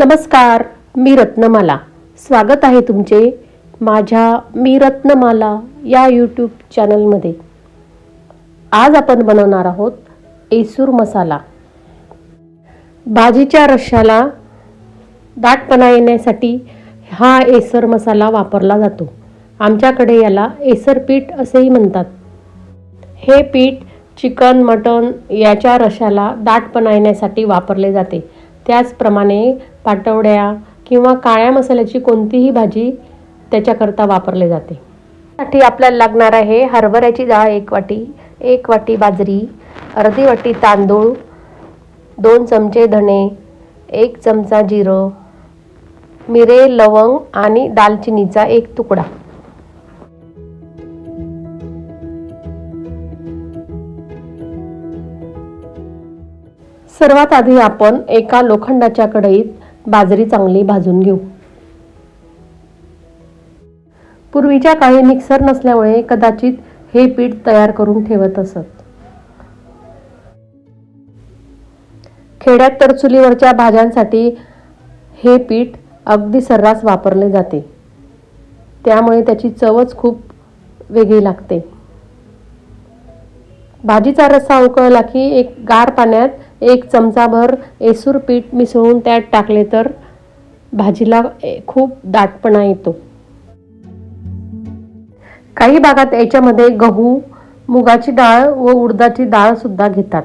नमस्कार मी रत्नमाला. स्वागत आहे तुमचे माझ्या मी रत्नमाला या यूट्यूब चॅनलमध्ये आज आपण बनवणार आहोत एसूर मसाला. भाजीच्या रश्याला दाटपणा येण्यासाठी हा एसर मसाला वापरला जातो. आमच्याकडे याला एसर पीठ असेही म्हणतात. हे पीठ चिकन मटण याच्या रशाला दाटपणा येण्यासाठी वापरले जाते. त्याचप्रमाणे पाटवड्या किंवा काळ्या मसाल्याची कोणतीही भाजी त्याच्याकरता वापरले जाते. साठी आपल्याला लागणार आहे हरभऱ्याची डाळ एक वाटी एक वाटी बाजरी अर्धी वाटी तांदूळ दोन चमचे धणे एक चमचा जिरं मिरे लवंग आणि दालचिनीचा एक तुकडा. सर्वात आधी आपण एका लोखंडाच्या कढईत बाजरी चांगली भाजून घेऊ. पूर्वीच्या काळी मिक्सर नसल्यामुळे कदाचित हे पीठ तयार करून ठेवत असत. खेड्यात तर चुलीवरच्या भाज्यांसाठी हे पीठ अगदी सर्रास वापरले जाते. त्यामुळे त्याची चवच खूप वेगळी लागते. भाजीचा रस्सा उकळला की एक गार पाण्यात एक चमचाभर एसूर पीठ मिसळून त्यात टाकले तर भाजीला खूप दाटपणा येतो. काही भागात याच्यामध्ये गहू मुगाची डाळ व उडदाची डाळ सुद्धा घेतात.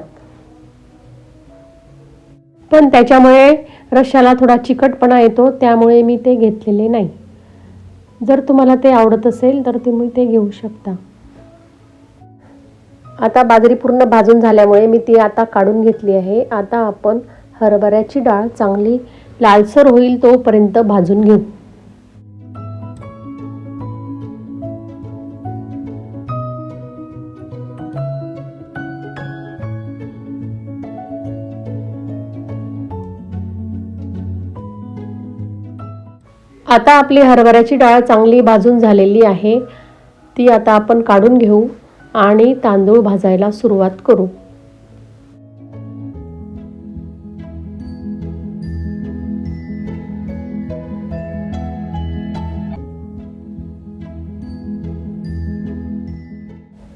पण त्याच्यामुळे रश्याला थोडा चिकटपणा येतो त्यामुळे मी ते घेतलेले नाही. जर तुम्हाला ते आवडत असेल तर तुम्ही ते घेऊ शकता. आता बाजरी पूर्ण भाजून झाल्यामुळे मी ती आता काढून घेतली आहे. आता आपण हरभऱ्याची डाळ चांगली लालसर होईल तोपर्यंत भाजून घेऊ. आता आपली हरभऱ्याची डाळ चांगली भाजून झालेली आहे. ती आता आपण काढून घेऊ. आणि तांदूळ भाजायला सुरुवात करू.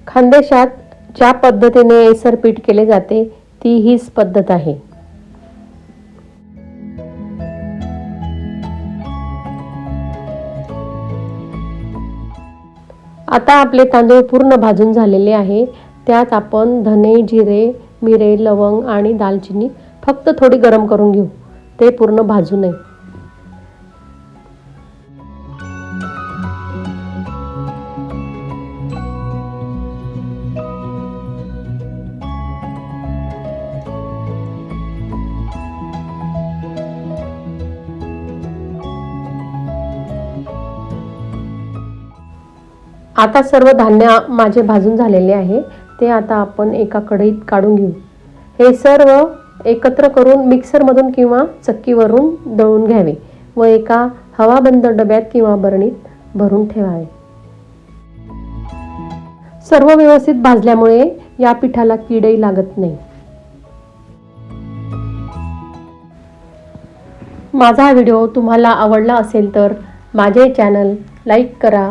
खानदेशात ज्या पद्धतीने एसर पीठ केले जाते ती हीच पद्धत आहे. आता आपले तांदूळ पूर्ण भाजून झालेले आहे. त्यात आपण धने जिरे मिरे लवंग आणि दालचिनी फक्त थोडी गरम करून घेऊ. ते पूर्ण भाजू नये. आता सर्व धान्य माझे भाजून झालेले आहे ते आता आपण एका कढईत काढून घेऊ. हे सर्व एकत्र करून मिक्सरमधून किंवा चक्कीवरून दळून घ्यावे व एका हवाबंद डब्यात किंवा बरणीत भरून ठेवावे. सर्व व्यवस्थित भाजल्यामुळे या पिठाला किडही लागत नाही. माझा व्हिडिओ तुम्हाला आवडला असेल तर माझे चॅनल लाईक करा